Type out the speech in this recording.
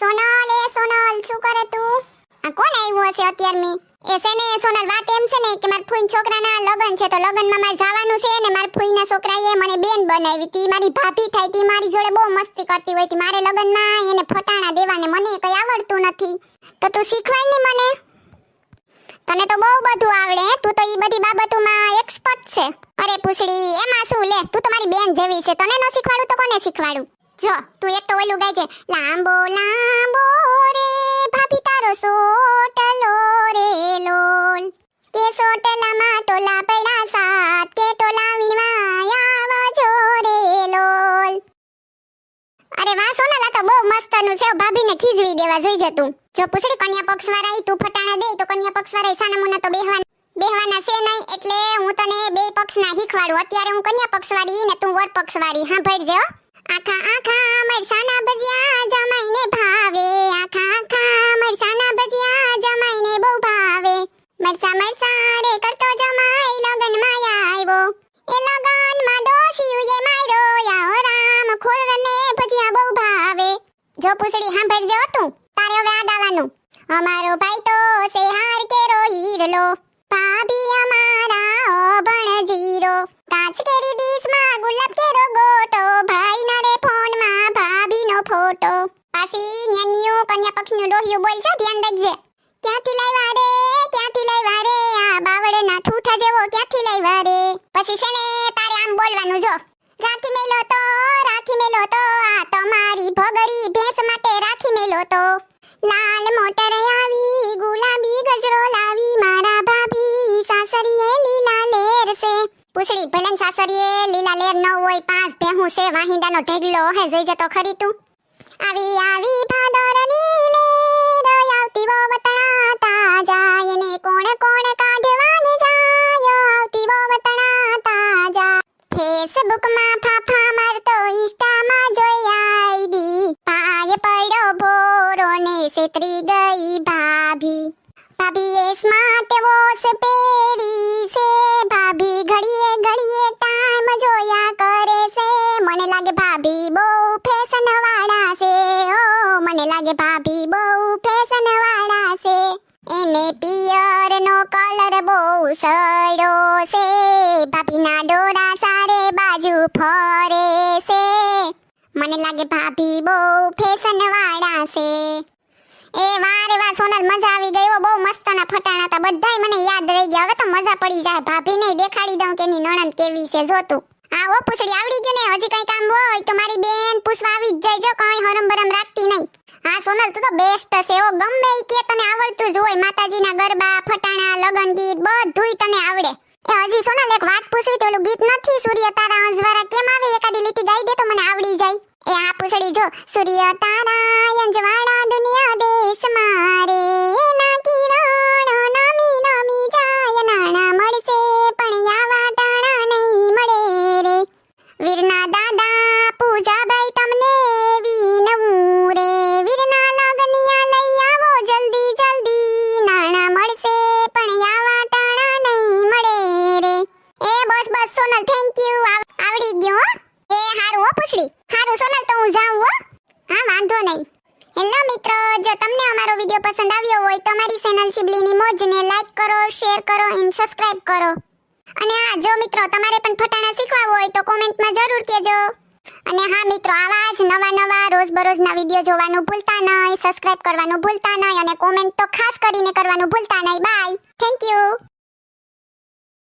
સોનલ, એ સોનલ, શું કરે તું? આ કોણ આવ્યું હશે અત્યાર મી એ છે ને સોનલ, વાત એમ છે ને કે મારા ફૂઈન છોકરાના લગન છે, તો લગનમાં મારે જવાનું છે ને, મારા ફૂઈના છોકરાએ મને બેન બનાવી હતી. મારી ભાભી થાય તી મારી જોડે બહુ મસ્તી કરતી હોય હતી મારે લગનમાં એને ફટાણા દેવાને મને કઈ આવડતું નથી. તો તું શીખવાય ને મને. તને તો બહુ બધું આવડે તું તો ઈ બધી બાબતોમાં એક્સપર્ટ છે. અરે પૂછડી, એમાં શું? લે, તું તો મારી બેન જેવી છે. તને ન શીખવાડું તો કોને શીખવાડું? જો, તું એક તો ઓલું છે લાંબો લાંબો રે, ભાભી તારો સોટલો રે, લોલ. કે સોટલામાં ટોલા પડ્યા સાત, કે ટોલા વીણવા આવજો રે, લોલ. અરે વાહ, સોનલ, તો બહુ મસ્તનું છે. ભાભીને ખીજવી દેવા જોઈ જતું જો, પૂછડી, કન્યા પક્ષ વાળા તું ફટાણા દે, તો કન્યા પક્ષ વાળા સાના મુના તો બેહવાન, બેહવાના છે નહીં, એટલે હું તને બે પક્ષના શીખવાડું. અત્યારે હું કન્યા પક્ષ વાળી ને તું વર પક્ષ વાળી હા ભરજે હો. આખા આખા મરસાના ભજીયા જમાઈને ભાવે. આખા આખા મરસાના ભજીયા જમાઈને બહુ ભાવે. મરસા મરસા રે કરતો જમાઈ લગનમાં આવ્યો. એ લગનમાં ડોશીએ માર્યો. યા રામ, ખોરને ભજીયા બહુ ભાવે. જો પૂછડી સાંભળજો તું, તારે હવે આ ગાવાનું અમારો ભાઈ તો સેહાર કેરો હીરલો. ભાભી અમારા અભણ જીરો. કાચ કેરી ગુલાબ ન્યાન્યું કન્યા પક્ષનું ડોહિયું બોલ છે, ધ્યાન રાખજે. ક્યાંથી લાવ્યા રે, ક્યાંથી લાવ્યા રે? આ બાવળના ઠૂઠા જેવો ક્યાંથી લાવ્યા રે? પછી છે ને તારે આમ બોલવાનું જો. રાખી મેલો તો, રાખી મેલો તો, આ તમારી ભગરી ભેંસ માટે રાખી મેલો તો. લાલ મોટર આવી, ગુલાબી ગજરો લાવી, મારા ભાભી સાસરીએ લીલા લેર છે. પૂછડી ભલન સાસરીએ લીલા લેર ન હોય, પાંચ ભેહું છે, વાહિંદાનો ઢેગલો હે, જોઈ જતો ખરી તું. આવી આવી ભાદરની લેર આવતીવો વતણાતા જાય ને કોણ કોણ કાઢવાને જાય આવતીવો વતણાતા જાય. ફેસબુકમાં ફાફા મારતો ઇન્સ્ટામાં જોઈ આઈડી. પાય પડ્યો ભોરો ને સેતરી ગઈ ભાભી. ભાભીએ સ્માર્ટ વોચ પહેરી છે. ભાભી ઘડીએ ઘડીએ ટાઈમ જોયા કરે છે. મને લાગે ભાભી બહુ બહુ સડ્યો છે ભાભીના ડોરા સારે બાજુ ફરે છે મને લાગે ભાભી બહુ ફેશન વાળા છે એ વારે વા સોનલ મજા આવી ગઈ હો, બહુ મસ્તના ફટાણા હતા. બધાય મને યાદ રહી ગયા. હવે તો મજા પડી જાય. ભાભીને દેખાડી દઉં કે એની નણંદ કેવી છે, જો તું. આ ઓ પૂછડી, આવડી ગયું ને? હજી કઈ કામ હોય તો મારી બેન પૂછવા આવી જ જાય. જો, કઈ હરમ બરમ રાખતી નહીં. હા, સોનલ, તું તો બેસ્ટ છે ઓ ગમે કે તને આવડતું જ હોય. માતાજીના ગરબા, ફટાણા લગન ગીત આવડે એ હજી સોનલ, એક વાત પૂછવી તો ગીત નથી સૂર્ય તારા અંજવારા કેમ આવે? એકાદી લીટી ગાઈ દે તો મને આવડી જાય. એ આ પૂછડી જો, સૂર્ય તારા અંજવાળા દુનિયા દેશ મારે સોનલ થેન્ક યુ આવડી ગયો એ હારું, હો, પૂછડી. હારું, સોનલ, તો હું જાઉં, હો. હા, વાંધો નહીં. હેલો, મિત્રો, જો તમને અમારો વીડિયો પસંદ આવ્યો હોય, તો અમારી ચેનલ સિબલીની મોજને લાઈક કરો શેર કરો એન્ડ સબસ્ક્રાઇબ કરો. અને હા, જો મિત્રો, તમારે પણ ફટાણા શીખવા હોય, તો કોમેન્ટમાં જરૂર કહેજો. અને હા, મિત્રો, આવા જ નવા નવા રોજ બરોજના વીડિયો જોવાનું ભૂલતા નહીં સબસ્ક્રાઇબ કરવાનું ભૂલતા નહીં, અને કોમેન્ટ તો ખાસ કરીને કરવાનું ભૂલતા નહીં. Bye thank you